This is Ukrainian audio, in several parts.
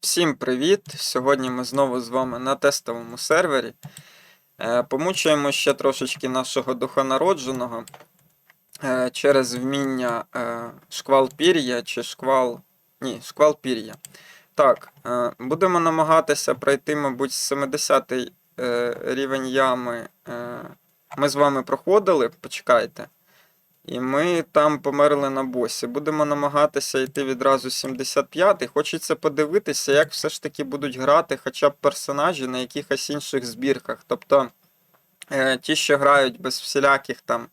Всім привіт! Сьогодні ми знову з вами на тестовому сервері. Е, Помучуємо ще трошечки нашого духонародженого е, через вміння е, шквал пір'я чи шквал. Ні, шквал пір'я. Так, будемо намагатися пройти, мабуть, 70 й рівень ями. Ми з вами проходили, почекайте. І ми там померли на босі. Будемо намагатися йти відразу 75-й. Хочеться подивитися, як все ж таки будуть грати хоча б персонажі на якихось інших збірках. Тобто е, ті, що грають без всіляких там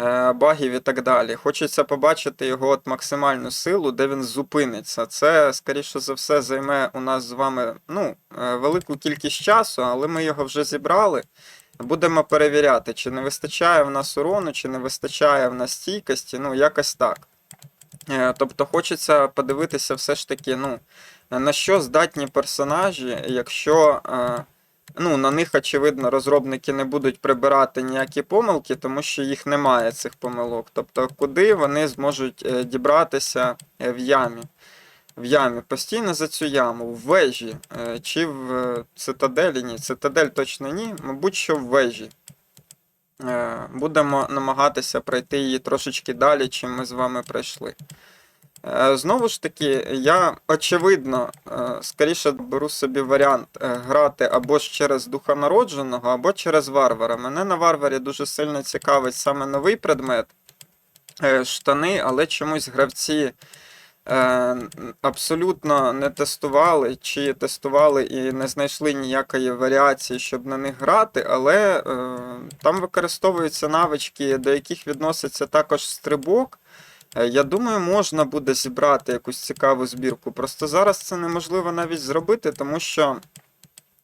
е, багів і так далі. Хочеться побачити його от максимальну силу, де він зупиниться. Це, скоріше за все, займе у нас з вами ну, е, велику кількість часу, але ми його вже зібрали. Будемо перевіряти, чи не вистачає в нас урону, чи не вистачає в нас стійкості, ну, якось так. Е, Тобто хочеться подивитися все ж таки, ну, на що здатні персонажі, якщо е, ну, на них, очевидно, розробники не будуть прибирати ніякі помилки, тому що їх немає, цих помилок. Тобто, куди вони зможуть е, дібратися в ямі. В ямі, постійно за цю яму, в вежі, е, чи в е, цитаделі, ні, цитадель точно ні, мабуть, що в вежі. Е, Будемо намагатися пройти її трошечки далі, чим ми з вами пройшли. Знову ж таки, я очевидно, скоріше беру собі варіант грати або ж через духа народженого, або через варвара. Мене на варварі дуже сильно цікавить саме новий предмет штани, але чомусь гравці абсолютно не тестували, чи тестували і не знайшли ніякої варіації, щоб на них грати, але е, там використовуються навички, до яких відноситься також стрибок. Е, Я думаю, можна буде зібрати якусь цікаву збірку. Просто зараз це неможливо навіть зробити, тому що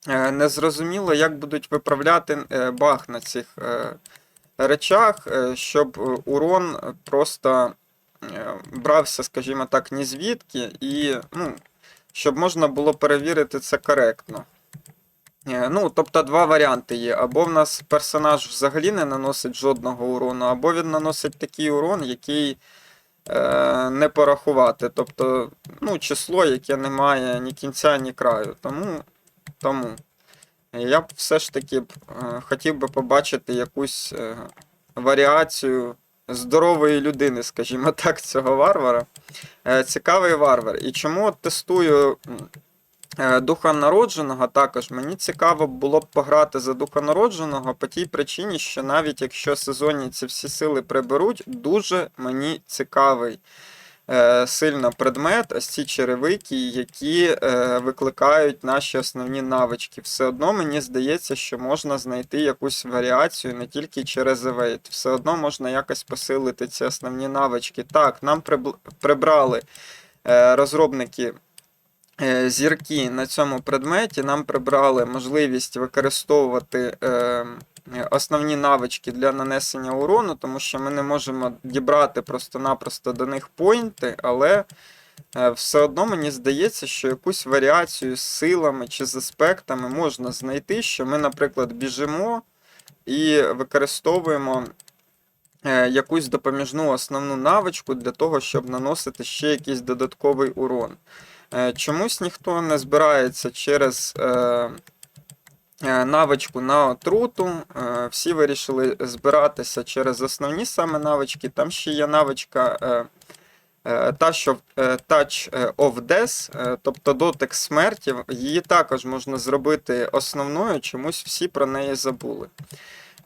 е, незрозуміло, як будуть виправляти е, баг на цих е, речах, е, щоб е, урон просто е, брався, скажімо так, ні звідки, і ну, щоб можна було перевірити це коректно. Е, Ну, тобто два варіанти є. Або в нас персонаж взагалі не наносить жодного урону, або він наносить такий урон, який е, не порахувати. Тобто, ну, число, яке не має ні кінця, ні краю. Тому, тому я б все ж таки б, е, хотів би побачити якусь е, варіацію здорової людини, скажімо так, цього варвара. Е, Цікавий варвар. І чому тестую е, духа народженого також мені цікаво було б пограти за духа народженого по тій причині, що навіть якщо сезонні ці всі сили приберуть, дуже мені цікавий сильно предмет, ось ці черевики, які е, викликають наші основні навички. Все одно мені здається, що можна знайти якусь варіацію не тільки через евейт. Все одно можна якось посилити ці основні навички. Так, нам прибрали е, розробники е, зірки на цьому предметі, нам прибрали можливість використовувати е, основні навички для нанесення урону, тому що ми не можемо дібрати просто-напросто до них поінти, але е, все одно мені здається, що якусь варіацію з силами чи з аспектами можна знайти, що ми, наприклад, біжимо і використовуємо е, якусь допоміжну основну навичку для того, щоб наносити ще якийсь додатковий урон. Е, Чомусь ніхто не збирається через е, е, навичку на отруту. Всі вирішили збиратися через основні саме навички. Там ще є навичка Touch of, Touch of Death, тобто дотик смерті. Її також можна зробити основною, чомусь всі про неї забули.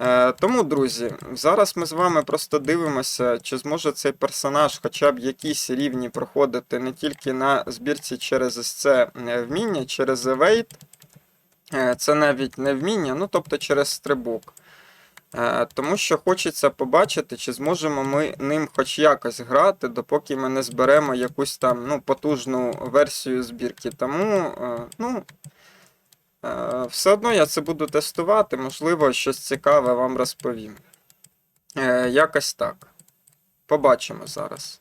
Е, Тому, друзі, зараз ми з вами просто дивимося, чи зможе цей персонаж хоча б якісь рівні проходити не тільки на збірці через ось це вміння, через evade, Е, це навіть не вміння, ну тобто через стрибок. Е, Тому що хочеться побачити, чи зможемо ми ним хоч якось грати, допоки ми не зберемо якусь там ну, потужну версію збірки. Тому, ну. Е, Все одно я це буду тестувати, можливо, щось цікаве вам розповім. Е, Якось так. Побачимо зараз.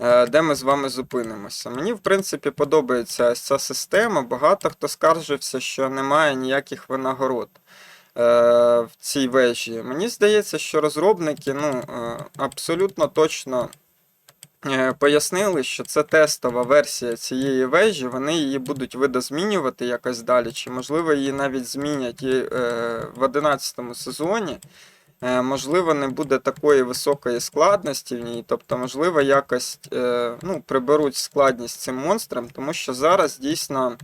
Е, Де ми з вами зупинимося. Мені, в принципі, подобається ця система. Багато хто скаржився, що немає ніяких винагород в цій вежі. Мені здається, що розробники ну, абсолютно точно пояснили, що це тестова версія цієї вежі, вони її будуть видозмінювати якось далі, чи можливо її навіть змінять і, е, в 11 сезоні. Е, Можливо, не буде такої високої складності в ній, тобто, можливо, якось е, ну, приберуть складність цим монстрам, тому що зараз дійсно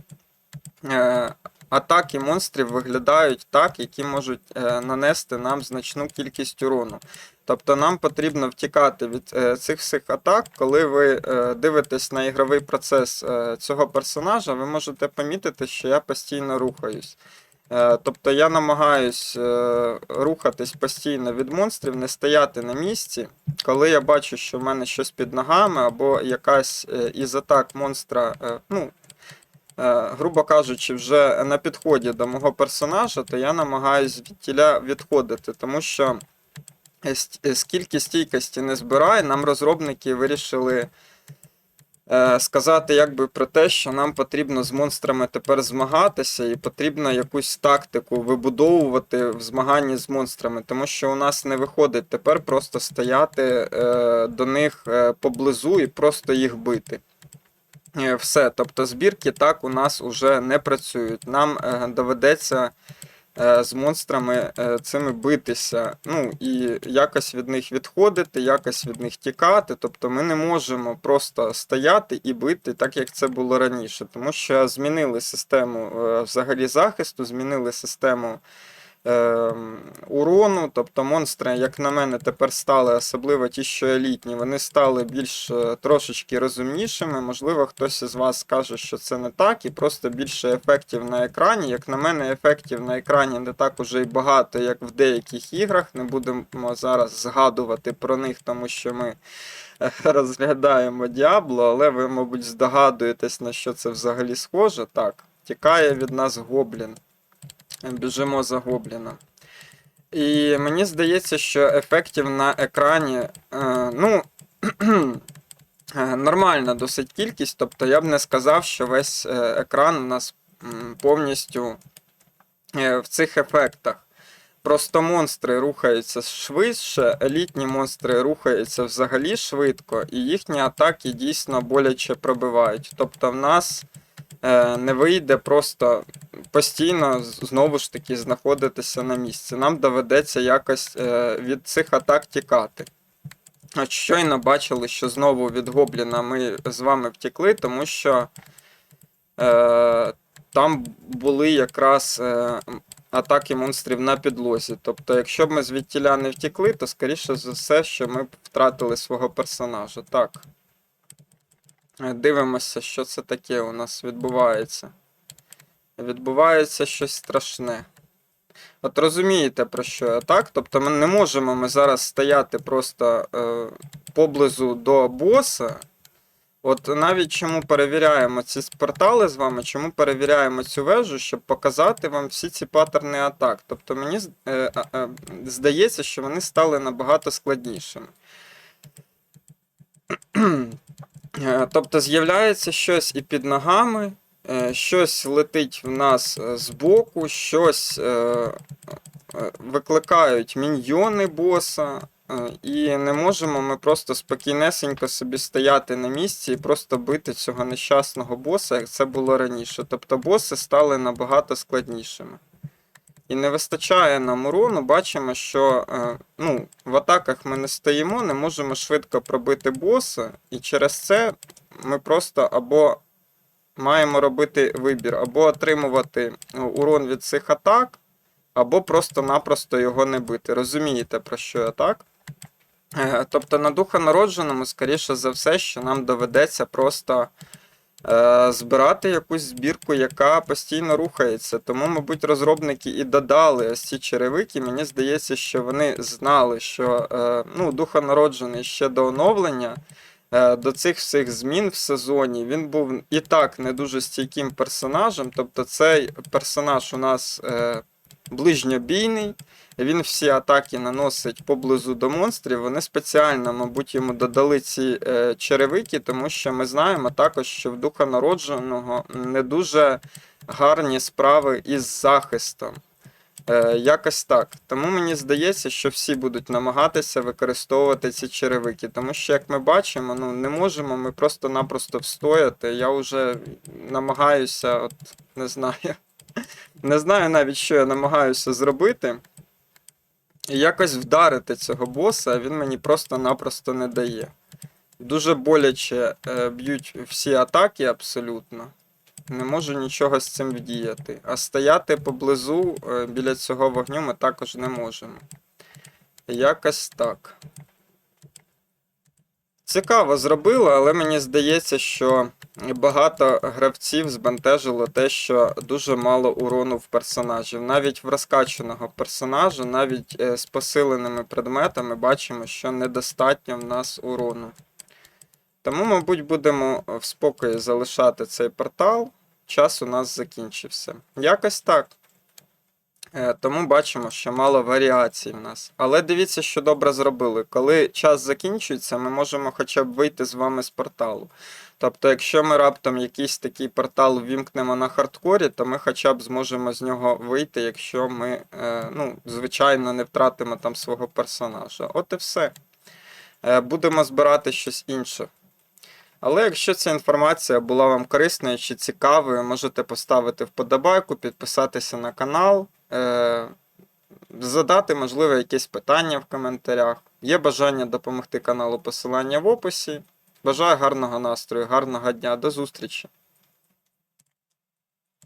е, атаки монстрів виглядають так, які можуть е, нанести нам значну кількість урону. Тобто нам потрібно втікати від е, цих всіх атак, коли ви е, дивитесь на ігровий процес цього персонажа, ви можете помітити, що я постійно рухаюсь. Тобто я намагаюсь рухатись постійно від монстрів, не стояти на місці. Коли я бачу, що в мене щось під ногами, або якась із атак монстра, ну, грубо кажучи, вже на підході до мого персонажа, то я намагаюсь від тіля відходити, тому що е, е, скільки стійкості не збирає, нам розробники вирішили е, сказати якби про те, що нам потрібно з монстрами тепер змагатися, і потрібно якусь тактику вибудовувати в змаганні з монстрами, тому що у нас не виходить тепер просто стояти е, до них е, поблизу і просто їх бити. Е, Все, тобто збірки так у нас уже не працюють. Нам е, доведеться е, з монстрами цими битися. Ну і якось від них відходити, якось від них тікати. Тобто ми не можемо просто стояти і бити, так як це було раніше, тому що змінили систему взагалі захисту, змінили систему. Е, Урону, тобто монстри, як на мене, тепер стали, особливо ті, що елітні, вони стали більш е, трошечки розумнішими. Можливо, хтось із вас скаже, що це не так, і просто більше ефектів на екрані. Як на мене, ефектів на екрані не так уже й багато, як в деяких іграх. Не будемо зараз згадувати про них, тому що ми е, розглядаємо Діабло, але ви, мабуть, здогадуєтесь, на що це взагалі схоже. Так, тікає від нас гоблін. Біжимо за. І мені здається, що ефектів на екрані, е, ну, е, нормальна досить кількість. Тобто я б не сказав, що весь е, екран у нас повністю в цих ефектах. Просто монстри рухаються швидше, елітні монстри рухаються взагалі швидко, і їхні атаки дійсно боляче пробивають. Тобто в нас не вийде просто постійно знову ж таки знаходитися на місці. Нам доведеться якось е, від цих атак тікати. От щойно бачили, що знову від гобліна ми з вами втекли, тому що е, там були якраз е, атаки монстрів на підлозі. Тобто, якщо б ми звідтіля не втекли, то скоріше за все, що ми б втратили свого персонажа. Так. Е, Дивимося, що це таке у нас відбувається. Відбувається щось страшне. От розумієте, про що я, так? Тобто ми не можемо ми зараз стояти просто е, поблизу до боса. От навіть чому перевіряємо ці портали з вами, чому перевіряємо цю вежу, щоб показати вам всі ці паттерни атак. Тобто мені е, е, здається, що вони стали набагато складнішими. Е, Тобто з'являється щось і під ногами, е, щось летить в нас е, збоку, щось викликають міньйони боса, і не можемо ми просто спокійнесенько собі стояти на місці і просто бити цього нещасного боса, як це було раніше. Тобто боси стали набагато складнішими. І не вистачає нам урону, бачимо, що е, ну, в атаках ми не стоїмо, не можемо швидко пробити боса, і через це ми просто або маємо робити вибір, або отримувати е, урон від цих атак, або просто-напросто його не бити. Розумієте, про що я так? Е, Тобто на духа народженому, скоріше за все, що нам доведеться просто збирати якусь збірку, яка постійно рухається. Тому, мабуть, розробники і додали ось ці черевики. Мені здається, що вони знали, що е, ну, духонароджений ще до оновлення. е, До цих всіх змін в сезоні він був і так не дуже стійким персонажем. Тобто цей персонаж у нас е, ближньобійний, він всі атаки наносить поблизу до монстрів. Вони спеціально, мабуть, йому додали ці е, черевики, тому що ми знаємо також, що в духа народженого не дуже гарні справи із захистом. Е, якось так. Тому мені здається, що всі будуть намагатися використовувати ці черевики. Тому що, як ми бачимо, ну не можемо ми просто-напросто встояти. Я вже намагаюся, от не знаю. Не знаю навіть, що я намагаюся зробити. Якось вдарити цього боса, а він мені просто-напросто не дає. Дуже боляче е, б'ють всі атаки абсолютно. Не можу нічого з цим вдіяти. А стояти поблизу е, біля цього вогню ми також не можемо. Якось так. Цікаво зробили, але мені здається, що багато гравців збентежило те, що дуже мало урону в персонажів. Навіть в розкачаного персонажа, навіть е, з посиленими предметами, бачимо, що недостатньо в нас урону. Тому, мабуть, будемо в спокої залишати цей портал. Час у нас закінчився. Якось так. Е, Тому бачимо, що мало варіацій в нас. Але дивіться, що добре зробили. Коли час закінчується, ми можемо хоча б вийти з вами з порталу. Тобто, якщо ми раптом якийсь такий портал ввімкнемо на хардкорі, то ми хоча б зможемо з нього вийти, якщо ми, е, ну, звичайно, не втратимо там свого персонажа. От і все. Е, Будемо збирати щось інше. Але якщо ця інформація була вам корисною чи цікавою, можете поставити вподобайку, підписатися на канал, задати, можливо, якесь питання в коментарях. Є бажання допомогти каналу посилання в описі. Бажаю гарного настрою, гарного дня, до зустрічі!